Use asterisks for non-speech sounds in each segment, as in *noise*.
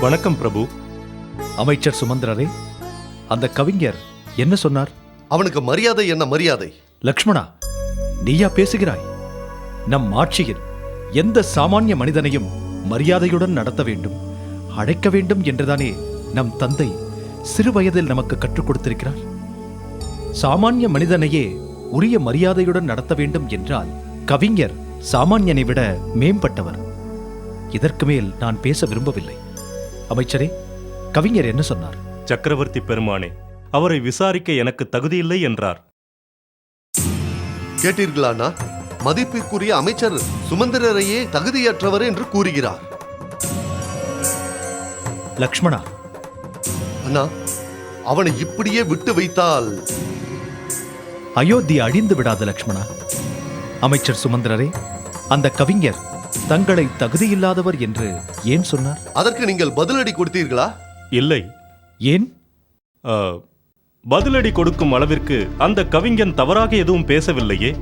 வணக்கம் பிரபு. அமைச்சர் சுமந்திரரே அந்த கவிஞர் என்ன சொன்னார்? அவனுக்கு மரியாதை என்ன மரியாதை? லக்ஷ்மணா நீயா பேசுகிறாய்? நம் ஆட்சியில் எந்த சாமானிய மனிதனையும் மரியாதையுடன் நடத்த வேண்டும் அழைக்க வேண்டும் என்றுதானே நம் தந்தை சிறு வயதில் நமக்கு கற்றுக் கொடுத்திருக்கிறார்? சாமானிய மனிதனையே உரிய மரியாதையுடன் நடத்த வேண்டும் என்றால் கவிஞர் சாமானியனை விட மேம்பட்டவர். இதற்கு மேல் நான் பேச விரும்பவில்லை. அமைச்சரே கவிஞர் என்ன சொன்னார்? சக்கரவர்த்தி பெருமானே அவரை விசாரிக்க எனக்கு தகுதியில்லை என்றார். கேட்டீர்களானா? மதிப்பிற்குரிய அமைச்சர் சுமந்திரரையே தகுதியற்றவர் என்று கூறுகிறார். லக்ஷ்மணா. அண்ணா அவனை இப்படியே விட்டு வைத்தால்? அயோத்தி அழிந்து விடாது லக்ஷ்மணா. அமைச்சர் சுமந்திரரே அந்த கவிஞர் தங்களை தகுதியில்லாதவர் என்று ஏன் சொன்னார்? அதற்கு நீங்கள் பதிலடி கொடுத்தீர்களா? இல்லை. ஏன்? ஆ, பதிலடி கொடுக்கும் அளவிற்கு அந்த கவிஞன் தவறாக எதுவும் பேசவில்லையே?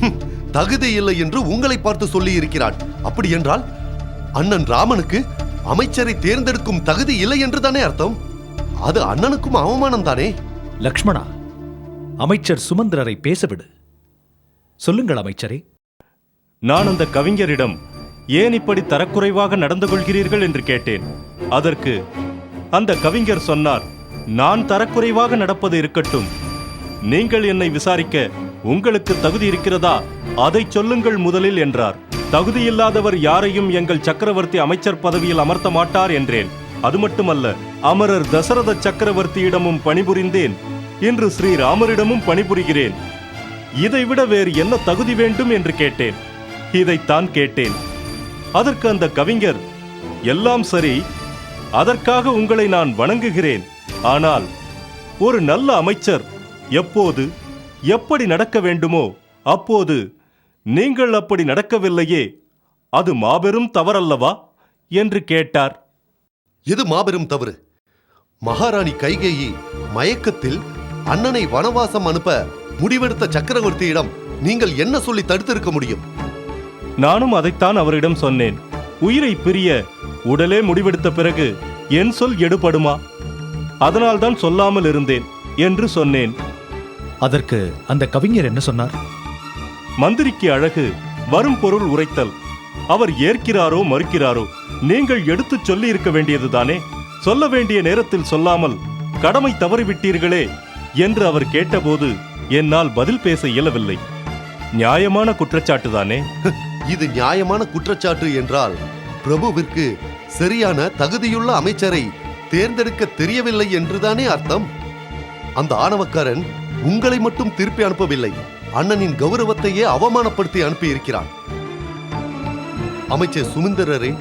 ஹம், தகுதி இல்லை என்று உங்களை பார்த்து சொல்லி இருக்கிறான். அப்படி என்றால் அண்ணன் ராமனுக்கு அமைச்சரை தேர்ந்தெடுக்கும் தகுதி இல்லை என்று தானே அர்த்தம்? அது அண்ணனுக்கும் அவமானம் தானே? லக்ஷ்மணா அமைச்சர் சுமந்திரரை பேசவிடு. சொல்லுங்கள் அமைச்சரே. நான் அந்த கவிஞரிடம் ஏன் இப்படி தரக்குறைவாக நடந்து கொள்கிறீர்கள் என்று கேட்டேன். அதற்கு அந்த கவிஞர் சொன்னார் நான் தரக்குறைவாக நடப்பது இருக்கட்டும். நீங்கள் என்னை விசாரிக்க உங்களுக்கு தகுதி இருக்கிறதா? அதை சொல்லுங்கள் முதலில் என்றார். தகுதியில்லாதவர் யாரையும் எங்கள் சக்கரவர்த்தி அமைச்சர் பதவியில் அமர்த்த மாட்டார் என்றேன். அது மட்டுமல்ல அமரர் தசரத சக்கரவர்த்தியிடமும் பணிபுரிந்தேன். இன்று ஸ்ரீராமரிடமும் பணிபுரிகிறேன். இதைவிட வேறு என்ன தகுதி வேண்டும்? என்று கேட்டேன். இதைத்தான் கேட்டேன். அதற்கு அந்த கவிஞர் எல்லாம் சரி அதற்காக உங்களை நான் வணங்குகிறேன். ஆனால் ஒரு நல்ல அமைச்சர் எப்போது எப்படி நடக்க வேண்டுமோ அப்போது நீங்கள் அப்படி நடக்கவில்லையே அது மாபெரும் தவறல்லவா? என்று கேட்டார். இது மாபெரும் தவறு? மகாராணி கைகேயி மயக்கத்தில் அண்ணனை வனவாசம் அனுப்ப முடிவெடுத்த சக்கரவர்த்தியிடம் நீங்கள் என்ன சொல்லி தடுத்திருக்க முடியும்? நானும் அதைத்தான் அவரிடம் சொன்னேன். உயிரை பிரிய உடலே முடிவெடுத்த பிறகு என் சொல் எடுபடுமா? அதனால்தான் சொல்லாமல் இருந்தேன் என்று சொன்னேன். அதற்கு அந்த கவிஞர் என்ன சொன்னார்? மந்திரிக்கு அழகு வரும் பொருள் உரைத்தல். அவர் ஏற்கிறாரோ மறுக்கிறாரோ நீங்கள் எடுத்துச் சொல்லி இருக்க வேண்டியதுதானே? சொல்ல வேண்டிய நேரத்தில் சொல்லாமல் கடமை தவறிவிட்டீர்களே என்று அவர் கேட்டபோது என்னால் பதில் பேச இயலவில்லை. நியாயமான குற்றச்சாட்டுதானே? *laughs* இது நியாயமான குற்றச்சாட்டு என்றால் பிரபுவிற்கு சரியான தகுதியுள்ள அமைச்சரை தேர்ந்தெடுக்க தெரியவில்லை என்றுதானே அர்த்தம்? அந்த ஆணவக்காரன் உங்களை மட்டும் திருப்பி அனுப்பவில்லை அண்ணனின் கௌரவத்தையே அவமானப்படுத்தி அனுப்பியிருக்கிறான். அமைச்சர் சுமந்திரரே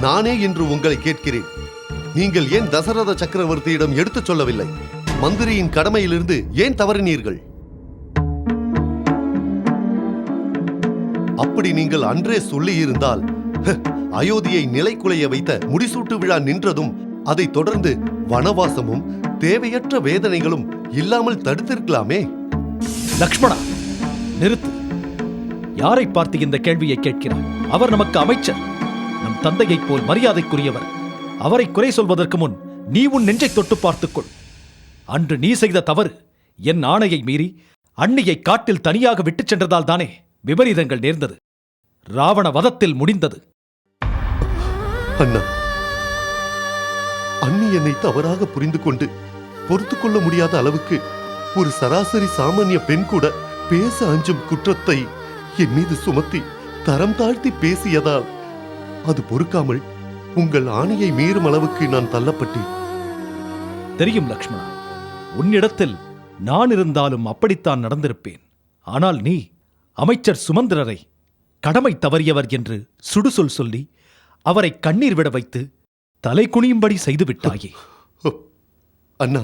நானே இன்று உங்களை கேட்கிறேன். நீங்கள் ஏன் தசரத சக்கரவர்த்தியிடம் எடுத்துச் சொல்லவில்லை? மந்திரியின் கடமையிலிருந்து ஏன் தவறினீர்கள்? அப்படி நீங்கள் அன்றே சொல்லியிருந்தால் அயோத்தியை நிலைக்குலைய வைத்த முடிசூட்டு விழா நின்றதும் அதைத் தொடர்ந்து வனவாசமும் தேவையற்ற வேதனைகளும் இல்லாமல் தடுத்திருக்கலாமே. லக்ஷ்மணா நிறுத்து. யாரை பார்த்து இந்த கேள்வியை கேட்கிறார் அவர் நமக்கு அமைச்சர். நம் தந்தையைப் போல் மரியாதைக்குரியவர். அவரை குறை சொல்வதற்கு முன் நீ உன் நெஞ்சை தொட்டு பார்த்துக்கொள். அன்று நீ செய்த தவறு என் ஆணையை மீறி அன்னியை காட்டில் தனியாக விட்டுச் சென்றதால் தானே? விபரீதங்கள் நேர்ந்தது. ராவண வதத்தில் முடிந்தது. அண்ணா அண்ணி என்னை தவறாக புரிந்து கொண்டு பொறுத்து கொள்ள முடியாத அளவுக்கு ஒரு சராசரி சாமானிய பெண் கூட பேச அஞ்சும் குற்றத்தை என் மீது சுமத்தி தரம் தாழ்த்தி பேசியதால் அது பொறுக்காமல் உங்கள் ஆணையை மீறும் அளவுக்கு நான் தள்ளப்பட்டேன். தெரியும் லக்ஷ்மணா உன்னிடத்தில் நான் இருந்தாலும் அப்படித்தான் நடந்திருப்பேன். ஆனால் நீ அமைச்சர் சுமந்திரரை கடமை தவறியவர் என்று சுடுசொல் சொல்லி அவரை கண்ணீர் விட வைத்து தலை குனியும்படி செய்து விட்டாயே அண்ணா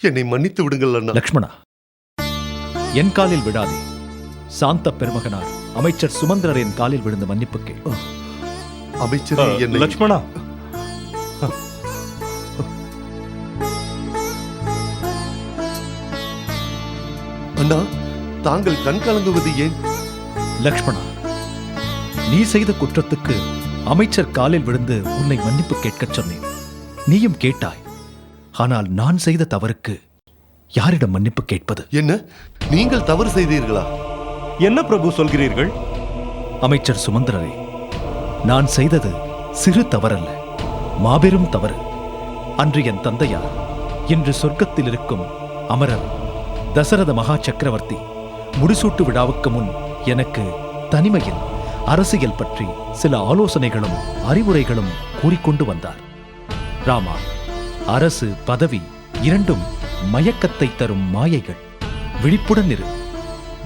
என்னை மன்னித்து விடுங்கள் அண்ணா. லக்ஷ்மணா என் காலில் விடாதே சாந்த பெருமகனார் அமைச்சர் சுமந்திரரின் காலில் விழுந்து மன்னிப்பு கேள். அமைச்சரே என்னை லக்ஷ்மணா. அண்ணா தாங்கள் கண் கலங்குவது ஏன்? லக்ஷ்மணா நீ செய்த குற்றத்துக்கு அமைச்சர் காலில் விழுந்து உன்னை மன்னிப்பு கேட்கச் சொன்னேன். நீயும் கேட்டாய் ஆனால் நான் செய்த தவறுக்கு யாரிடம் மன்னிப்பு கேட்பது? என்ன? நீங்கள் தவறு செய்தீர்களா? என்ன பிரபு சொல்கிறீர்கள்? அமைச்சர் சுமந்திரரே நான் செய்தது சிறு தவறல்ல மாபெரும் தவறு. அன்று என் தந்தையார் இன்று சொர்க்கத்தில் இருக்கும் அமரர் தசரத மகா சக்கரவர்த்தி முடிசூட்டு விழாவுக்கு முன் எனக்கு தனிமையில் அரசியல் பற்றி சில ஆலோசனைகளும் அறிவுரைகளும் கூறிக்கொண்டு வந்தார். ராமா அரசு பதவி இரண்டும் மயக்கத்தை தரும் மாயைகள். விழிப்புடன் இரு.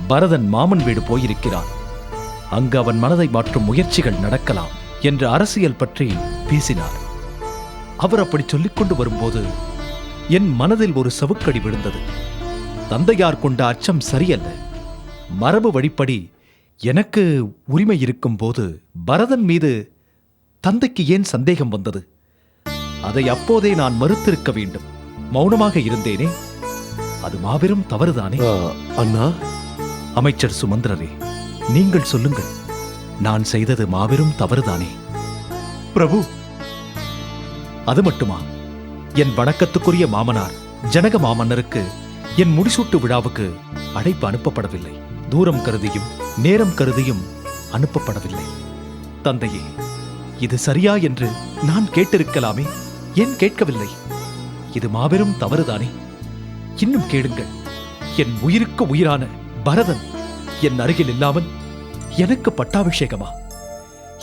பரதன் மாமன் வீடு போயிருக்கிறான். அங்கு அவன் மனதை மாற்றும் முயற்சிகள் நடக்கலாம் என்று அரசியல் பற்றி பேசினார். அவர் அப்படி சொல்லிக்கொண்டு வரும்போது என் மனதில் ஒரு சவுக்கடி விழுந்தது. தந்தையார் கொண்ட அச்சம் சரியல்ல. மரபு வழிப்படி எனக்கு உரிமை இருக்கும் போது பரதன் மீது தந்தைக்கு ஏன் சந்தேகம் வந்தது? அதை அப்போதே நான் மறுத்திருக்க வேண்டும். மௌனமாக இருந்தேனே? அது மாபெரும் தவறுதானே? அண்ணா? அமைச்சர் சுமந்திரரே நீங்கள் சொல்லுங்கள். நான் செய்தது மாபெரும் தவறுதானே? பிரபு அது மட்டுமா? என் வணக்கத்துக்குரிய மாமனார் ஜனக மாமன்னருக்கு என் முடிசூட்டு விழாவுக்கு அழைப்பு அனுப்பப்படவில்லை. தூரம் கருதியும் நேரம் கருதியும் அனுப்பப்படவில்லை. தந்தையே இது சரியா என்று நான் கேட்டிருக்கலாமே? ஏன் கேட்கவில்லை? இது மாபெரும் தவறுதானே? இன்னும் கேளுங்கள். என் உயிருக்கு உயிரான பரதன் என் அருகில் இல்லாமல் எனக்கு பட்டாபிஷேகமா?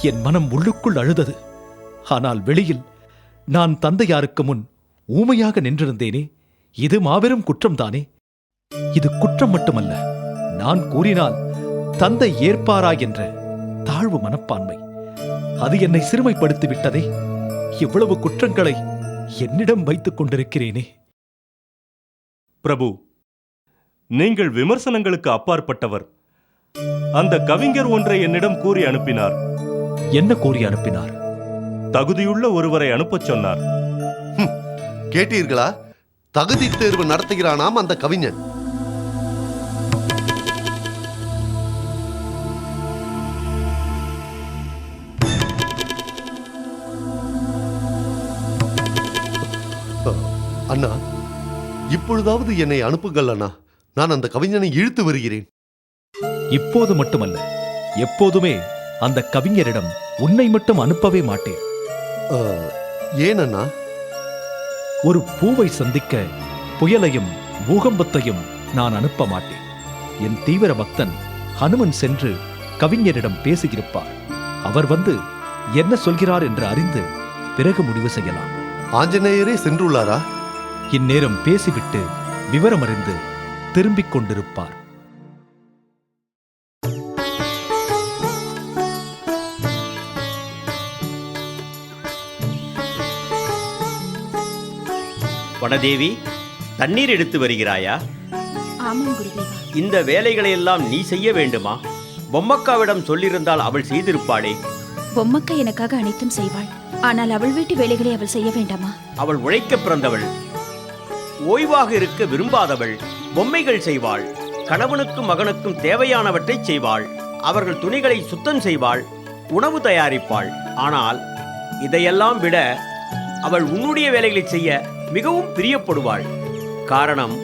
என் மனம் உள்ளுக்குள் அழுதது. ஆனால் வெளியில் நான் தந்தையாருக்கு முன் ஊமையாக நின்றிருந்தேனே? இது மாபெரும் குற்றம்தானே? இது குற்றம் மட்டுமல்ல. நான் கூறினால் தந்தை ஏற்பாரா என்ற தாழ்வு மனப்பான்மை. அது என்னை சிறுமைப்படுத்தி விட்டதே இவ்வளவு குற்றங்களை என்னிடம் வைத்துக் கொண்டிருக்கிறேனே. பிரபு நீங்கள் விமர்சனங்களுக்கு அப்பாற்பட்டவர். அந்த கவிஞர் ஒன்றை என்னிடம் கூறி அனுப்பினார். என்ன கூறி அனுப்பினார்? தகுதியுள்ள ஒருவரை அனுப்பச் சொன்னார். கேட்டீர்களா? தகுதி தேர்வு நடத்துகிறானாம் அந்த கவிஞன். அண்ணா இப்பொழுதாவது என்னை அனுப்புங்கள் அண்ணா. நான் அந்த கவிஞனை இழுத்து வருகிறேன். இப்போது மட்டுமல்ல எப்போதுமே அந்த கவிஞரிடம் உன்னை மட்டும் அனுப்பவே மாட்டேன். ஏன் அண்ணா? ஒரு பூவை சந்திக்க புயலையும் பூகம்பத்தையும் நான் அனுப்ப மாட்டேன். என் தீவிர பக்தன் ஹனுமன் சென்று கவிஞரிடம் பேசியிருப்பார். அவர் வந்து என்ன சொல்கிறார் என்று அறிந்து பிறகு முடிவு செய்யலாம். ஆஞ்சநேயரே சென்றுள்ளாரா? இந்நேரம் பேசிவிட்டு விவரமறிந்து திரும்பிக் கொண்டிருப்பார். வனதேவி தண்ணீர் எடுத்து வருகிறாயா? ஆமாம் குருதேவா. இந்த வேலைகளை எல்லாம் நீ செய்ய வேண்டுமா? பொம்மக்காவிடம் சொல்லியிருந்தால் அவள் செய்திருப்பாளே. பொம்மக்கா எனக்காக அனைத்தும் செய்வாள். ஆனால் அவள் வீட்டு வேலைகளை அவள் செய்ய வேண்டாமா? அவள் உழைக்க பிறந்தவள். ஓய்வாக இருக்க விரும்பாதவள் பொம்மைகள் செய்வாள் கணவனுக்கும் மகனுக்கும் தேவையானவற்றை செய்வாள் அவர்கள் துணிகளை சுத்தம் செய்வாள் உணவு தயாரிப்பாள். ஆனால் இதையெல்லாம் விட அவள் உன்னுடைய வேலைகளை செய்ய மிகவும் பிரியப்படுவாள். காரணம்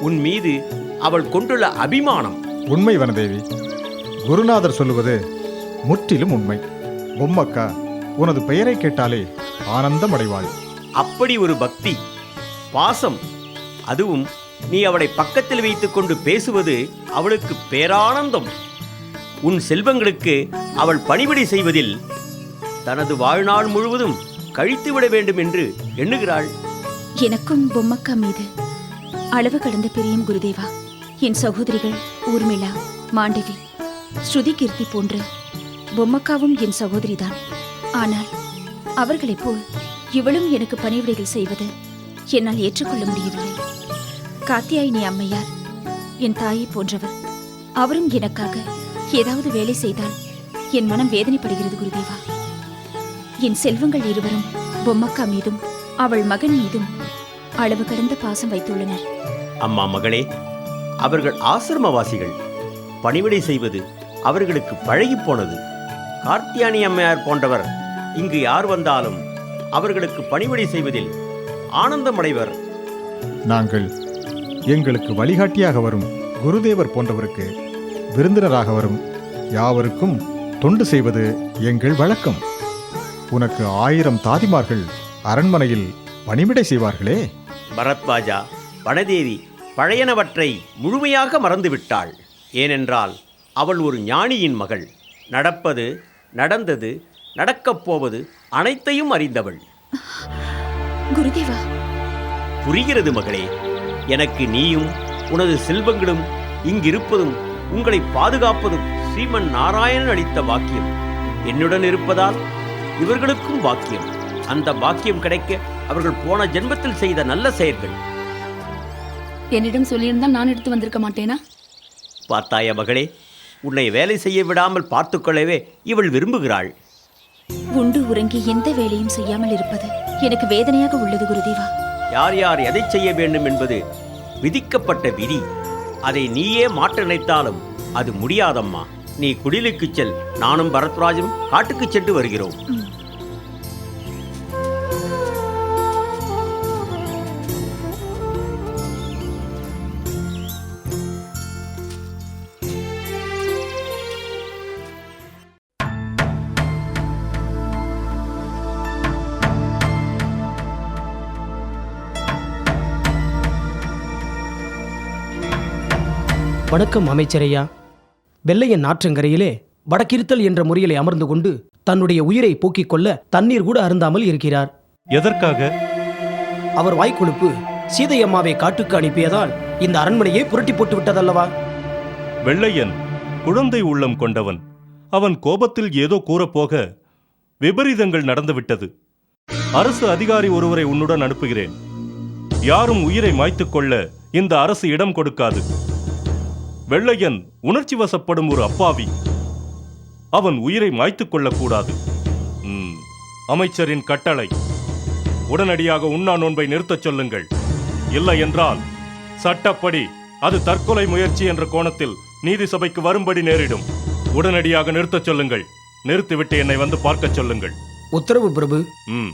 உன் மீது அவள் கொண்டுள்ள அபிமானம். உண்மை வனதேவி. குருநாதர் சொல்லுவது முற்றிலும் உண்மை. பொம்மக்கா உனது பெயரை கேட்டாலே ஆனந்தம் அடைவாள். அப்படி ஒரு பக்தி பாசம். அதுவும் நீ அவளை பக்கத்தில் வைத்துக்கொண்டு பேசுவது அவளுக்கு பேரானந்தம். உன் செல்வங்களுக்கு அவள் பணிபடி செய்வதில் தனது வாழ்நாள் முழுவதும் கழித்துவிட வேண்டும் என்று எண்ணுகிறாள். எனக்கும் பொம்மக்கா மீது அளவு கடந்த பிரியம் குருதேவா. என் சகோதரிகள் ஊர்மிளா மாண்டவி ஸ்ருதி கீர்த்தி போன்ற பொம்மக்காவும் என் சகோதரிதான். ஆனால் அவர்களைப் போல் இவளும் எனக்கு பணிவிடைகள் செய்வது என்னால் ஏற்றுக்கொள்ள முடியவில்லை. காத்தியாயினி அம்மையார் என் தாயை போன்றவர். அவரும் எனக்காக ஏதாவது வேலை செய்தால் என் மனம் வேதனைப்படுகிறது குருதேவா. என் செல்வங்கள் இருவரும் பொம்மக்கா மீதும் அவள் மகன் மீதும் அளவு கடந்த பாசம் வைத்துள்ளனர். அம்மா மகளே அவர்கள் ஆசிரமவாசிகள். பணிவிடை செய்வது அவர்களுக்கு பழகிப் போனது. கார்த்தியானி அம்மையார் போன்றவர் இங்கு யார் வந்தாலும் அவர்களுக்கு பணிவிடை செய்வதில் ஆனந்தமடைவர். நாங்கள் எங்களுக்கு வழிகாட்டியாக வரும் குருதேவர் போன்றவருக்கு விருந்தினராக வரும் யாவருக்கும் தொண்டு செய்வது எங்கள் வழக்கம். உனக்கு ஆயிரம் தாதிமார்கள் அரண்மனையில் பணிவிடை செய்வார்களே. பரத்வாஜா வனதேவி பழையனவற்றை முழுமையாக மறந்துவிட்டாள். ஏனென்றால் அவள் ஒரு ஞானியின் மகள். நடப்பது நடந்தது நடக்கப் போவது அனைத்தையும் அறிந்தவள். குருதேவா. புரிகிறது மகளே எனக்கு நீயும் உனது செல்வங்களும் இங்கிருப்பதும் உங்களை பாதுகாப்பதும் ஸ்ரீமன் நாராயணன் அளித்த பாக்கியம். என்னுடன் இருப்பதால் இவர்களுக்கும் பாக்கியம். அந்த பாக்கியம் கிடைக்க அவர்கள் போன ஜென்மத்தில் செய்த நல்ல செயல்கள். என்னிடம் சொல்லியிருந்தால் நான் எடுத்து வந்திருக்க மாட்டேனா? பார்த்தாய மகளே உன்னை வேலை செய்ய விடாமல் பார்த்துக்கொள்ளவே இவள் விரும்புகிறாள். உண்டு உறங்கி எந்த வேலையும் செய்யாமல் இருப்பது எனக்கு வேதனையாக உள்ளது குருதேவா. யார் யார் எதை செய்ய வேண்டும் என்பது விதிக்கப்பட்ட விதி. அதை நீயே மாற்ற நினைத்தாலும் அது முடியாதம்மா. நீ குடிலுக்குச் செல் நானும் பரத்ராஜும் காட்டுக்குச் சென்று வருகிறோம். வணக்கம் அமைச்சரையா? வெள்ளையன் ஆற்றங்கரையிலே வடக்கிருத்தல் என்ற முறையிலே அமர்ந்து கொண்டு தன்னுடைய உயிரை போக்கிக் கொள்ள தண்ணீர் கூட அருந்தாமல் இருக்கிறார். எதற்காக? அவர் வாய்க்கொழுப்பு சீதையம்மாவை காட்டுக்கு அனுப்பியதால் இந்த அரண்மனையை புரட்டி போட்டு விட்டதல்லவா? வெள்ளையன் குழந்தை உள்ளம் கொண்டவன். அவன் கோபத்தில் ஏதோ கூறப்போக விபரீதங்கள் நடந்துவிட்டது அரசு அதிகாரி ஒருவரை உன்னுடன் அனுப்புகிறேன். யாரும் உயிரை மாய்த்துக் கொள்ள இந்த அரசு இடம் கொடுக்காது. வெள்ளையன் உணர்ச்சி வசப்படும் ஒரு அப்பாவி. அவன் உயிரை மாய்த்துக் கொள்ளக்கூடாது. அமைச்சரின் கட்டளை. உடனடியாக உண்ணா நோன்பை நிறுத்தச் சொல்லுங்கள். இல்லை என்றால் சட்டப்படி அது தற்கொலை முயற்சி என்ற கோணத்தில் நீதி சபைக்கு வரும்படி நேரிடும். உடனடியாக நிறுத்தச் சொல்லுங்கள். நிறுத்திவிட்டு என்னை வந்து பார்க்கச் சொல்லுங்கள். உத்தரவு பிரபு. ம்.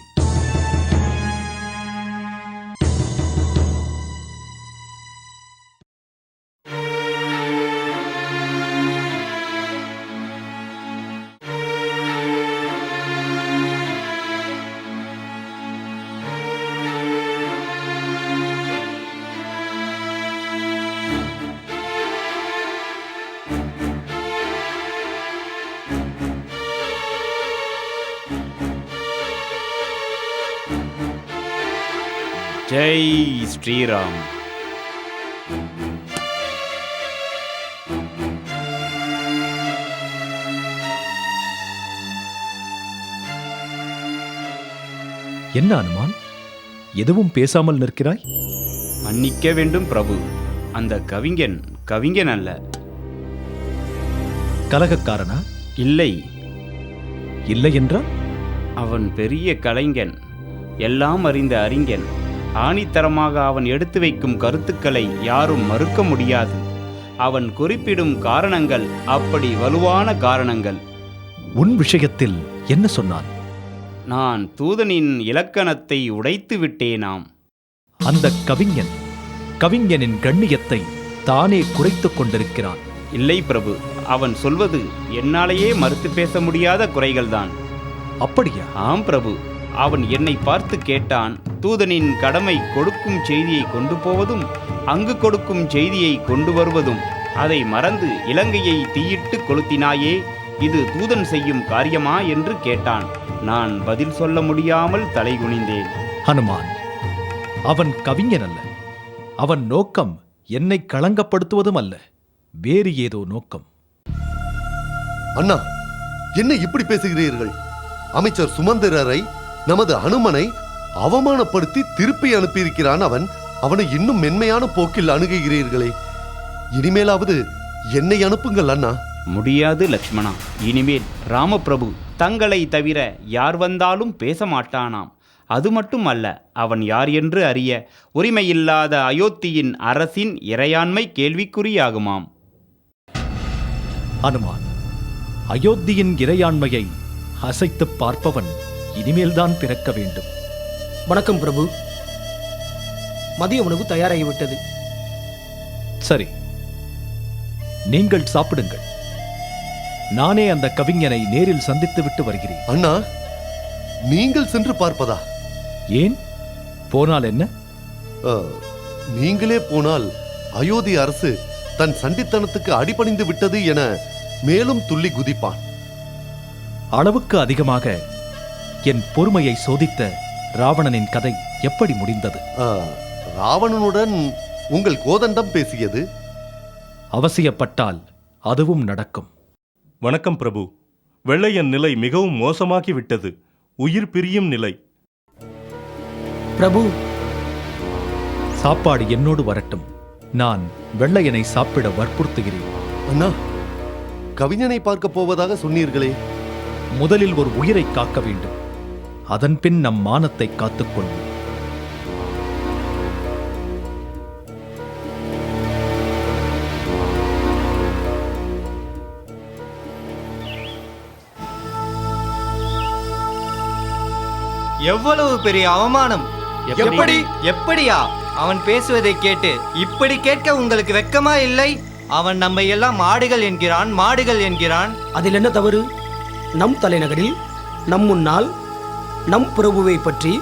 ஜெய் ஸ்ரீராம். என்ன அனுமான்? எதுவும் பேசாமல் நிற்கிறாய்? மன்னிக்க வேண்டும் பிரபு. அந்த கவிஞன் கவிஞன் அல்ல. கலகக்காரனா? இல்லை. இல்லை என்றால்? அவன் பெரிய கலைஞன். எல்லாம் அறிந்த அறிஞன். ஆணித்தரமாக அவன் எடுத்து வைக்கும் கருத்துக்களை யாரும் மறுக்க முடியாது. அவன் குறிப்பிடும் காரணங்கள் அப்படி வலுவான காரணங்கள். உன் விஷயத்தில் என்ன சொன்னான்? நான் தூதனின் இலக்கணத்தை உடைத்து விட்டேனாம். அந்த கவிஞன் கவிஞனின் கண்ணியத்தை தானே குறைத்துக் கொண்டிருக்கிறான். இல்லை பிரபு அவன் சொல்வது என்னாலேயே மறுத்து பேச முடியாத குறைகள்தான். அப்படியா? ஆம் பிரபு. அவன் என்னை பார்த்து கேட்டான் தூதனின் கடமை கொடுக்கும் செய்தியை கொண்டு போவதும் அங்கு கொடுக்கும் செய்தியை கொண்டு வருவதும் அதை மறந்து இலங்கையை தீயிட்டு கொளுத்தினாயே இது தூதன் செய்யும் காரியமா? என்று கேட்டான். நான் பதில் சொல்ல முடியாமல் தலைகுனிந்தேன் ஹனுமான் அவன் கவிஞன் அல்ல. அவன் நோக்கம் என்னை களங்கப்படுத்துவதும் அல்ல. வேறு ஏதோ நோக்கம். அண்ணா என்ன இப்படி பேசுகிறீர்கள்? அமைச்சர் சுமந்திரரை நமது அனுமனை அவமானப்படுத்தி திருப்பி அனுப்பியிருக்கிறான் அவன். அவனை இன்னும் மென்மையான போக்கில் அணுகுகிறீர்களே. இனிமேலாவது என்னை அனுப்புங்கள் அண்ணா. முடியாது லக்ஷ்மணா. இனிமேல் ராமபிரபு தங்களை தவிர யார் வந்தாலும் பேச மாட்டானாம். அது மட்டும் அல்ல அவன் யார் என்று அறிய உரிமையில்லாத அயோத்தியின் அரசின் இறையாண்மை கேள்விக்குறியாகுமாம். ஹனுமான் அயோத்தியின் இறையாண்மையை அசைத்துப் பார்ப்பவன் இனிமேல்தான் பிறக்க வேண்டும். வணக்கம் பிரபு. மதிய உணவு தயாராகிவிட்டது. சரி. நீங்கள் சாப்பிடுங்கள். நானே அந்த கவிஞனை நேரில் சந்தித்துவிட்டு வருகிறேன். அண்ணா நீங்கள் சென்று பார்ப்பதா? ஏன்? போனால் என்ன? ஆ, நீங்களே போனால் அயோத்தி அரசு தன் சண்டித்தனத்துக்கு அடிபணிந்து விட்டது என மேலும் துள்ளி குதிப்பான். அளவுக்கு அதிகமாக என் பொறுமையை சோதித்த ராவணனின் கதை எப்படி முடிந்தது? ஆ, ராவணனுடன் உங்கள் கோதண்டம் பேசியது? அவசியப்பட்டால் அதுவும் நடக்கும். வணக்கம் பிரபு. வெள்ளையன் நிலை மிகவும் மோசமாகி விட்டது. உயிர் பிரியும் நிலை. பிரபு. சாப்பாடு என்னோடு வரட்டும். நான் வெள்ளையனை சாப்பிட வற்புறுத்துகிறேன். அண்ணா கவிஞனை பார்க்க போவதாக சொன்னீர்களே. முதலில் ஒரு உயிரை காக்க வேண்டும். அதன்பின் நம் மானத்தை காத்துக்கொள்வோம். எவ்வளவு பெரிய அவமானம்? எப்படி? எப்படியா? அவன் பேசுவதை கேட்டு இப்படி கேட்க உங்களுக்கு வெக்கமா இல்லை? அவன் நம்மை எல்லாம் மாடுகள் என்கிறான் மாடுகள் என்கிறான். அதில் என்ன தவறு? நம் தலைநகரில் நம் முன்னால் நம் பிரபுவை பற்றி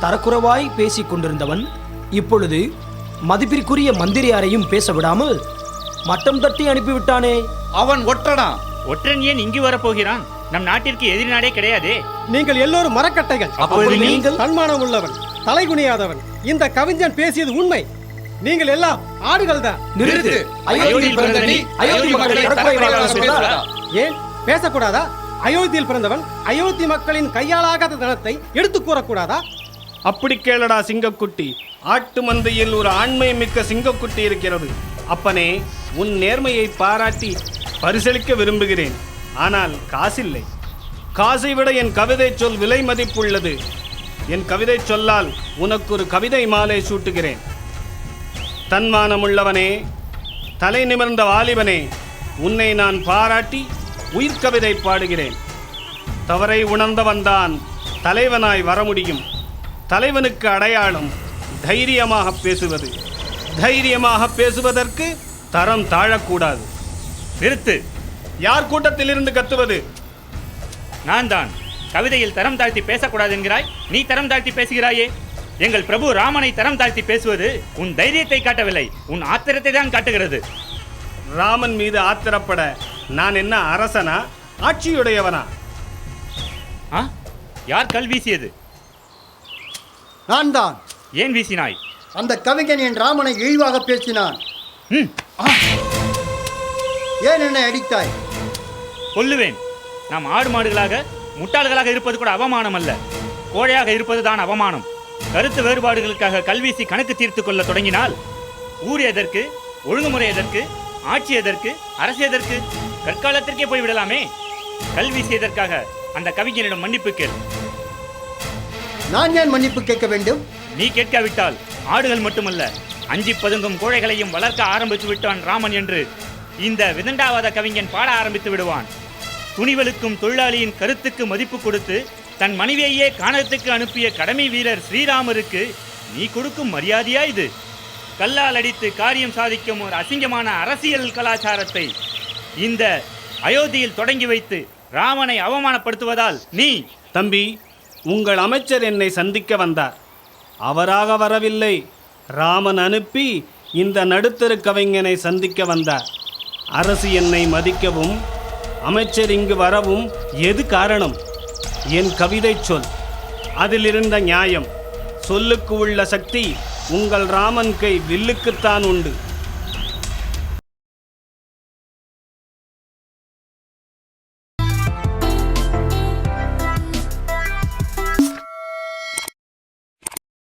தரக்குறைவாய் பேசிக் கொண்டிருந்தவன் இப்பொழுது மதிப்பிற்குரிய மந்திரியாரையும் பேச விடாமல் மட்டம் தட்டி அனுப்பிவிட்டானே. அவன் ஒற்றனா? ஒற்றன் ஏன் இங்கு வரப்போகிறான்? நம் நாட்டிற்கு எதிரி நாடே கிடையாதே. நீங்கள் எல்லோரும் மரக்கட்டைகள். அப்பொழுது நீங்கள்? தன்மானம் உள்ளவன் தலைகுனியாதவன். இந்த கவிஞன் பேசியது உண்மை. நீங்கள் எல்லாம் ஆடுகள் தான். நிறுத்து? ஏன்? பேசக்கூடாதா? அயோத்தியில் பிறந்தவன் அயோத்தி மக்களின் கையாளாகாத தனத்தை எடுத்து கூறக்கூடாதா? அப்படி கேளடா சிங்கக்குட்டி. ஆட்டு மந்தையில் ஒரு ஆண்மை மிக்க சிங்கக்குட்டி இருக்கிறது. அப்பனே உன் நேர்மையை பாராட்டி பரிசளிக்க விரும்புகிறேன். ஆனால் காசில்லை. காசை விட என் கவிதை சொல் விலை மதிப்புள்ளது. என் கவிதை சொல்லால் உனக்கு ஒரு கவிதை மாலை சூட்டுகிறேன். தன்மானமுள்ளவனே தலை நிமிர்ந்த வாலிபனே உன்னை நான் பாராட்டி உயிர்க்கவிதை பாடுகிறேன். தவறை உணர்ந்தவன்தான் தலைவனாய் வர முடியும். தலைவனுக்கு அடையாளம் தைரியமாக பேசுவது. தைரியமாக பேசுவதற்கு தரம் தாழக்கூடாது. நிறுத்து. யார் கூட்டத்திலிருந்து கத்துவது? நான் தான் கவிதையில் தரம் தாழ்த்தி பேசக்கூடாது என்கிறாய்? நீ தரம் தாழ்த்தி பேசுகிறாயே. எங்கள் பிரபு ராமனை தரம் தாழ்த்தி பேசுவது உன் தைரியத்தை காட்டவில்லை. உன் ஆத்திரத்தை தான் காட்டுகிறது. ராமன் மீது ஆத்திரப்பட நான் என்ன அரசனா? ஆட்சியுடையவனா? ஆ? யார் கல் வீசியது? நான் தான் ஏன் வீசினாய்? அந்த கவிஞன் என் ராமனை இழிவாக பேசினான். ம் ஏன் என்னை அடித்தாய்? கொல்லுவேன். நாம் ஆடு மாடுகளாக முட்டாள்களாக இருப்பது கூட அவமானம் அல்ல. கோழையாக இருப்பது தான் அவமானம். கருத்து வேறுபாடுகளுக்காக கல்வீசி கணக்கு தீர்த்து கொள்ள தொடங்கினால் ஊர் எதற்கு ஒழுங்குமுறை எதற்கு ஆட்சி எதற்கு? அரசு எதற்கு? கற்காலத்திற்கே போய்விடலாமே கல்வீசி எதற்காக அந்த கவிஞனிடம் மன்னிப்பு கேள். நான் ஏன் மன்னிப்பு கேட்க வேண்டும்? நீ கேட்காவிட்டால் ஆடுகள் மட்டுமல்ல அஞ்சி பதுங்கும் கோழைகளையும் வளர்க்க ஆரம்பித்து விட்டான் ராமன் என்று இந்த விதண்டாவாத கவிஞன் பாட ஆரம்பித்து விடுவான். துணிவலுக்கும் தொழிலாளியின் கருத்துக்கு மதிப்பு கொடுத்து தன் மனைவியையே காணகத்துக்கு அனுப்பிய கடமை வீரர் ஸ்ரீராமருக்கு நீ கொடுக்கும் மரியாதையா இது? கல்லால் அடித்து காரியம் சாதிக்கும் ஒரு அசிங்கமான அரசியல் கலாச்சாரத்தை இந்த அயோத்தியில் தொடங்கி வைத்து ராமனை அவமானப்படுத்துவதால் நீ தம்பி உங்கள் அமைச்சர் என்னை சந்திக்க வந்தார். அவராக வரவில்லை. ராமன் அனுப்பி இந்த நடுத்தரு கவிஞனை சந்திக்க வந்தார். அரசு என்னை மதிக்கவும் அமைச்சர் இங்கு வரவும் எது காரணம்? என் கவிதை சொல். அதிலிருந்த நியாயம் சொல்லுக்கு உள்ள சக்தி உங்கள் ராமன் கை வில்லுக்குத்தான் உண்டு.